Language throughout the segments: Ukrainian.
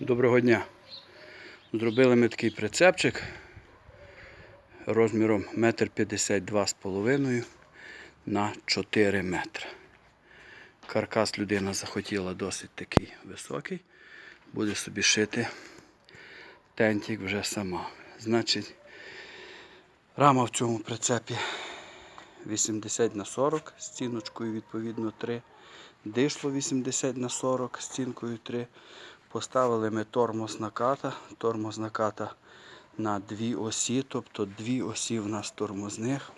Доброго дня. Зробили ми такий прицепчик розміром 1,52 м на 4 метри. Каркас людина захотіла досить такий високий. Буде собі шити тентик вже сама. Значить, рама в цьому прицепі 80 на 40 з стіночкою відповідно 3. Дишло 80 на 40 з стінкою 3. Поставили ми тормоз наката. Тормоз наката на дві осі, тобто дві осі в нас тормозних.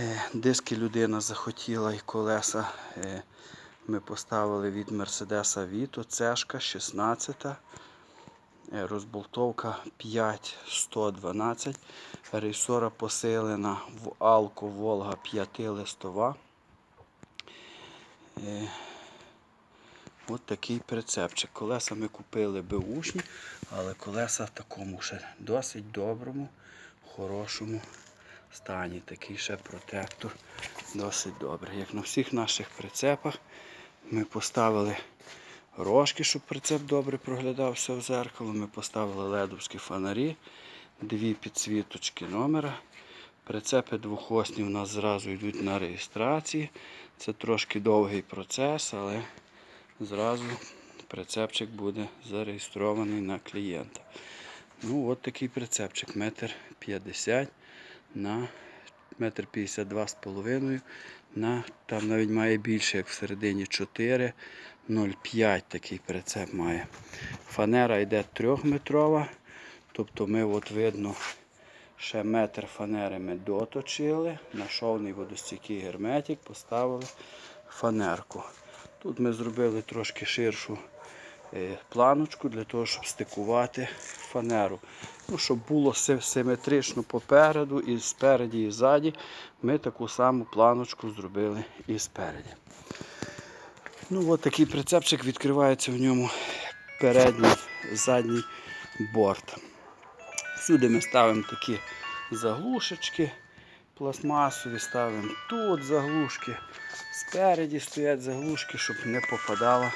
Е, Диски людина захотіла і колеса е, ми поставили від Мерседеса Vito, цешка 16. Е, Розболтовка 5112. Рейсора посилена в Алко Волга 5 листова. От такий прицепчик. Колеса ми купили беушні, але колеса в такому ще досить доброму, хорошому стані. Такий ще протектор досить добрий. Як на всіх наших прицепах, ми поставили рожки, щоб прицеп добре проглядався в зеркало. Ми поставили ледовські фонарі, дві підсвіточки номера. Прицепи двохосні у нас зразу йдуть на реєстрації. Це трошки довгий процес, але зразу прицепчик буде зареєстрований на клієнта. Ну, от такий прицепчик, метр 50 на метр 52 з половиною. На, там навіть має більше, як всередині 4, 0,5 такий прицеп має. Фанера йде трьохметрова. Тобто ми от видно ще метр фанери ми доточили. На шовний водостійкий герметик поставили фанерку. Тут ми зробили трошки ширшу е, планочку для того, щоб стикувати фанеру. Ну, щоб було симетрично попереду, і спереді, і ззаді. Ми таку саму планочку зробили і спереді. Ну, от такий прицепчик відкривається в ньому передній задній борт. Всюди ми ставимо такі заглушечки пластмасові, ставимо тут заглушки. Спереді стоять заглушки, щоб не попадала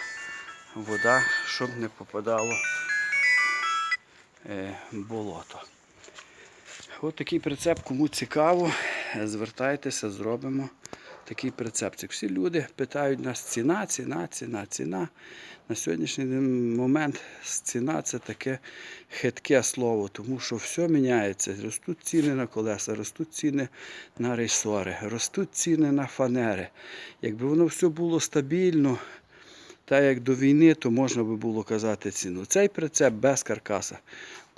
вода, щоб не попадало е, болото. Ось такий прицеп, кому цікаво, звертайтеся, зробимо такий прицепчик. Всі люди питають нас ціна, ціна, ціна, ціна. На сьогоднішній момент ціна це таке хитке слово, тому що все міняється. Ростуть ціни на колеса, ростуть ціни на рейсори, ростуть ціни на фанери. Якби воно все було стабільно, так як до війни, то можна би було казати ціну. Цей прицеп без каркаса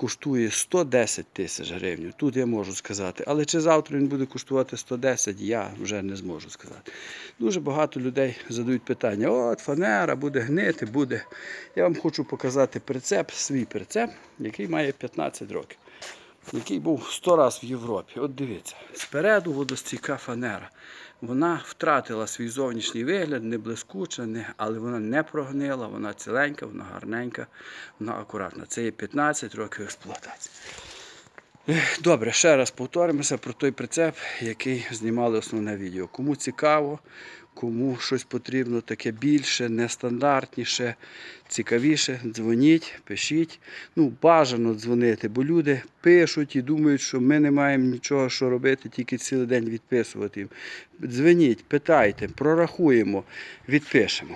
коштує 110 тисяч гривень. Тут я можу сказати. Але чи завтра він буде коштувати 110, я вже не зможу сказати. Дуже багато людей задають питання: от фанера буде гнити, буде. Я вам хочу показати прицеп, свій прицеп, який має 15 років. Який був 100 разів в Європі. От дивіться, спереду водостійка фанера. Вона втратила свій зовнішній вигляд, не блискуча, не, але вона не прогнила, вона ціленька, вона гарненька, вона акуратна. Це є 15 років експлуатації. Добре, ще раз повторимося про той прицеп, який знімали основне відео. Кому цікаво, кому щось потрібно таке більше, нестандартніше, цікавіше, дзвоніть, пишіть. Ну, бажано дзвонити, бо люди пишуть і думають, що ми не маємо нічого, що робити, тільки цілий день відписувати їм. Дзвоніть, питайте, прорахуємо, відпишемо.